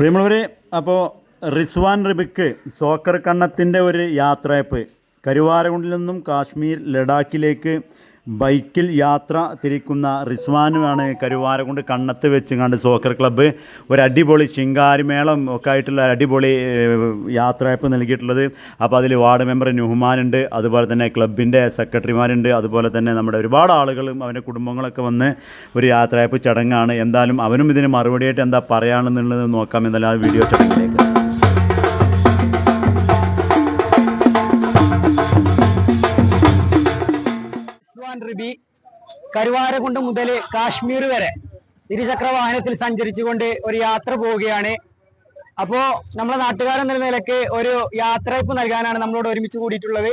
പ്രിയമുള്ളവരെ അപ്പോൾ റിസ്വാൻ റിബിക്ക് സോക്കർ കണ്ണത്തിന്റെ ഒരു യാത്രയപ്പ്. കരുവാരകുണ്ടിൽ നിന്നും കാശ്മീർ ലഡാക്കിലേക്ക് ബൈക്കിൽ യാത്ര തിരിക്കുന്ന റിസ്വാനുമാണ് കരുവാരകുണ്ട് കണ്ണത്ത് വെച്ച് കണ്ട് സോക്കർ ക്ലബ്ബ് ഒരു അടിപൊളി ശിങ്കാരിമേളം ഒക്കെ ആയിട്ടുള്ള അടിപൊളി യാത്രയപ്പ് നൽകിയിട്ടുള്ളത്. അപ്പോൾ അതിൽ വാർഡ് മെമ്പർ നുഹ്മാനുണ്ട് അതുപോലെ തന്നെ ക്ലബിന്റെ സെക്രട്ടറിമാരുണ്ട് അതുപോലെ തന്നെ നമ്മുടെ ഒരുപാട് ആളുകളും അവന്റെ കുടുംബങ്ങളൊക്കെ വന്ന് ഒരു യാത്രയപ്പ് ചടങ്ങാണ്. എന്തായാലും അവനും ഇതിന് മറുപടിയായിട്ട് എന്താ പറയാണെന്നുള്ളത് നോക്കാം. എന്തായാലും ആ വീഡിയോ ചടങ്ങിലേക്ക് റിസ്വാൻ റിബി കരുവാരകുണ്ട് മുതൽ കാശ്മീർ വരെ ഇരുചക്ര വാഹനത്തിൽ സഞ്ചരിച്ചുകൊണ്ട് ഒരു യാത്ര പോവുകയാണ്. അപ്പോ നമ്മളെ നാട്ടുകാരെന്ന നിലയ്ക്ക് ഒരു യാത്രയപ്പ് നൽകാനാണ് നമ്മളോട് ഒരുമിച്ച് കൂടിയിട്ടുള്ളത്.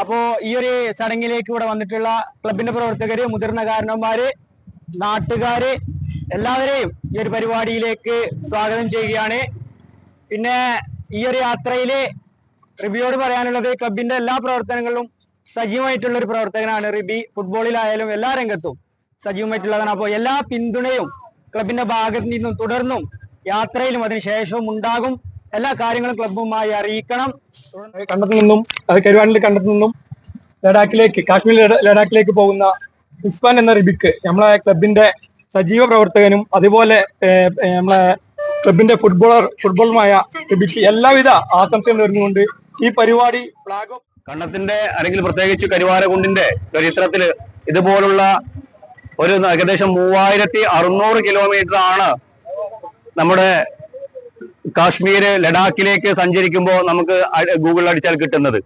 അപ്പോ ഈ ഒരു ചടങ്ങിലേക്ക് ഇവിടെ വന്നിട്ടുള്ള ക്ലബിന്റെ പ്രവർത്തകര് മുതിർന്ന കാരണവന്മാര് നാട്ടുകാര് എല്ലാവരെയും ഈ ഒരു പരിപാടിയിലേക്ക് സ്വാഗതം ചെയ്യുകയാണ്. പിന്നെ ഈ ഒരു യാത്രയിൽ റിബിയോട് പറയാനുള്ളത് ക്ലബിന്റെ എല്ലാ പ്രവർത്തനങ്ങളിലും സജീവമായിട്ടുള്ള ഒരു പ്രവർത്തകനാണ് റിബി. ഫുട്ബോളിലായാലും എല്ലാ രംഗത്തും സജീവമായിട്ടുള്ളതാണ്. അപ്പോൾ എല്ലാ പിന്തുണയും ക്ലബിന്റെ ഭാഗത്ത് നിന്നും തുടർന്നും യാത്രയിലും അതിനുശേഷവും ഉണ്ടാകും. എല്ലാ കാര്യങ്ങളും ക്ലബുമായി അറിയിക്കണം. കണ്ടത്തു നിന്നും കരുവാനിൽ കണ്ടത്തു നിന്നും ലഡാക്കിലേക്ക് കാശ്മീർ ലഡാക്കിലേക്ക് പോകുന്ന ഉസ്മാൻ എന്ന റിബിക്ക് നമ്മളെ ക്ലബിന്റെ സജീവ പ്രവർത്തകനും അതുപോലെ നമ്മളെ ക്ലബിന്റെ ഫുട്ബോളർ ഫുട്ബോളുമായ റിബിക്ക് എല്ലാവിധ ആശംസകളും ഒരുങ്ങുകൊണ്ട് ഈ പരിപാടി ഫ്ലാഗ് ഓഫ് കണ്ണത്തിന്റെ അല്ലെങ്കിൽ പ്രത്യേകിച്ച് കരുവാരകുണ്ടിന്റെ ചരിത്രത്തിൽ ഇതുപോലുള്ള ഒരു ഏകദേശം മൂവായിരത്തി അറുന്നൂറ് കിലോമീറ്റർ ആണ് നമ്മുടെ കാശ്മീര് ലഡാക്കിലേക്ക് സഞ്ചരിക്കുമ്പോൾ നമുക്ക് ഗൂഗിളിൽ അടിച്ചാൽ കിട്ടുന്നത്.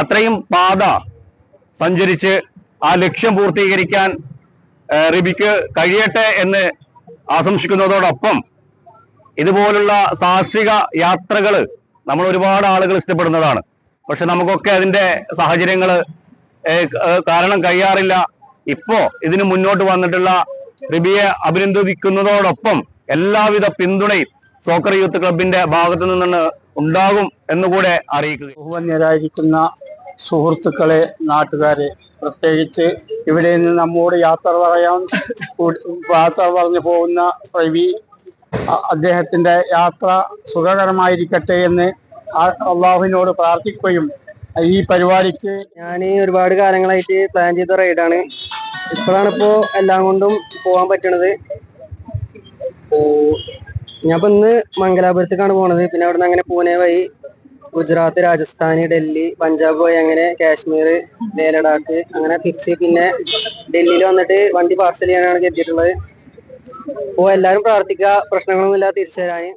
അത്രയും പാത സഞ്ചരിച്ച് ആ ലക്ഷ്യം പൂർത്തീകരിക്കാൻ റിബിക്ക് കഴിയട്ടെ എന്ന് ആശംസിക്കുന്നതോടൊപ്പം ഇതുപോലുള്ള സാഹസിക യാത്രകൾ നമ്മൾ ഒരുപാട് ആളുകൾ ഇഷ്ടപ്പെടുന്നതാണ്. പക്ഷെ നമുക്കൊക്കെ അതിന്റെ സാഹചര്യങ്ങൾ കാരണം കഴിയാറില്ല. ഇപ്പോ ഇതിന് മുന്നോട്ട് വന്നിട്ടുള്ള റിബിയെ അഭിനന്ദിക്കുന്നതോടൊപ്പം എല്ലാവിധ പിന്തുണയും സോക്കർ യൂത്ത് ക്ലബിന്റെ ഭാഗത്തു നിന്ന് ഉണ്ടാകും എന്നുകൂടെ അറിയിക്കുക. ബഹുമാന്യരായിരിക്കുന്ന സുഹൃത്തുക്കളെ നാട്ടുകാരെ പ്രത്യേകിച്ച് ഇവിടെ നിന്ന് നമ്മോട് യാത്ര പറയാൻ യാത്ര പറഞ്ഞു പോകുന്ന റവി അദ്ദേഹത്തിന്റെ യാത്ര സുഖകരമായിരിക്കട്ടെ എന്ന് അള്ളാഹുവിനോട് പ്രാർത്ഥിക്കുകയും ഈ പരിപാടിക്ക് ഞാൻ ഒരുപാട് കാലങ്ങളായിട്ട് പ്ലാൻ ചെയ്ത റൈഡാണ് ഇപ്പോഴാണ് ഇപ്പോ എല്ലാം കൊണ്ടും പോകാൻ പറ്റണത്. ഞാൻ ഇപ്പൊ ഇന്ന് മംഗലാപുരത്തേക്കാണ് പോണത്. പിന്നെ അവിടുന്ന് അങ്ങനെ പൂനെ വഴി ഗുജറാത്ത് രാജസ്ഥാൻ ഡൽഹി പഞ്ചാബ് പോയി അങ്ങനെ കാശ്മീർ ലേ ലഡാക്ക് അങ്ങനെ തിരിച്ച് പിന്നെ ഡൽഹിയിൽ വന്നിട്ട് വണ്ടി പാർസൽ ചെയ്യാനാണ് കരുതിയിട്ടുള്ളത്. അപ്പോ എല്ലാരും പ്രാർത്ഥിക്കുക. പ്രശ്നങ്ങളൊന്നും ഇല്ലാതെ തിരിച്ചു വരാന്